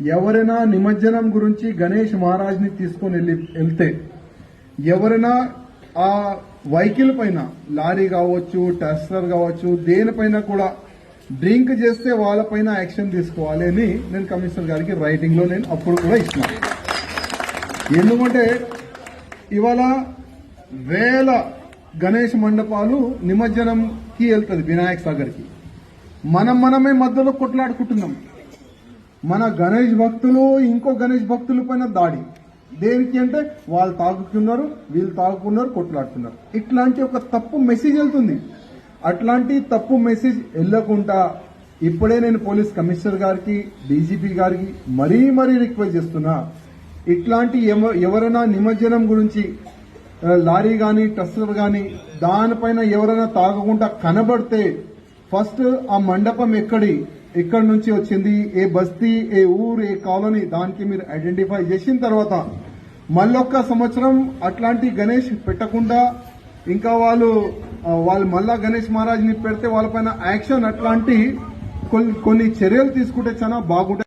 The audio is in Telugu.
ఎవరైనా నిమజ్జనం గురించి గణేష్ మహారాజ్ని తీసుకొని వెళ్ళి వెళ్తే ఎవరైనా ఆ వెహికల్ పైన లారీ కావచ్చు టెస్టర్ కావచ్చు దేనిపైన కూడా డ్రింక్ చేస్తే వాళ్ళపైన యాక్షన్ తీసుకోవాలి అని నేను కమిషనర్ గారికి రైటింగ్లో నేను అప్పుడు కూడా ఇస్తున్నాను ఎందుకంటే ఇవాళ వేల గణేష్ మండపాలు నిమజ్జనంకి వెళ్తుంది వినాయక సాగర్కి. మనం మనమే మధ్యలో కొట్లాడుకుంటున్నాం. మన గణేష్ భక్తులు ఇంకో గణేష్ భక్తుల పైన దాడి. దేనికి అంటే వాళ్ళు తాగుతున్నారు వీళ్ళు తాగుకున్నారు కొట్లాడుతున్నారు. ఇట్లాంటి ఒక తప్పు మెసేజ్ వెళ్తుంది. అట్లాంటి తప్పు మెసేజ్ వెళ్ళకుండా ఇప్పుడే నేను పోలీస్ కమిషనర్ గారికి డీజీపీ గారికి మరీ మరీ రిక్వెస్ట్ చేస్తున్నా. ఇట్లాంటి ఎవ- ఎవరైనా నిమజ్జనం గురించి లారీ గాని టస్టర్ గాని దానిపైన ఎవరైనా తాగకుండా కనబడితే ఫస్ట్ ఆ మండపం ఎక్కడి? ఎక్కడి నుంచి వచ్చింది ఏ బస్తీ ఏ ఊరు ఏ కాలనీ దానికి మీరు ఐడెంటిఫై చేసిన తర్వాత మళ్ళొక్క సంవత్సరం అట్లాంటి గణేష్ పెట్టకుండా ఇంకా వాళ్ళు వాళ్ళు మళ్ళా గణేష్ మహారాజ్ని పెడితే వాళ్ళపైన యాక్షన్ అట్లాంటి కొన్ని కొన్ని చర్యలు తీసుకుంటే చాలా బాగుంటాయి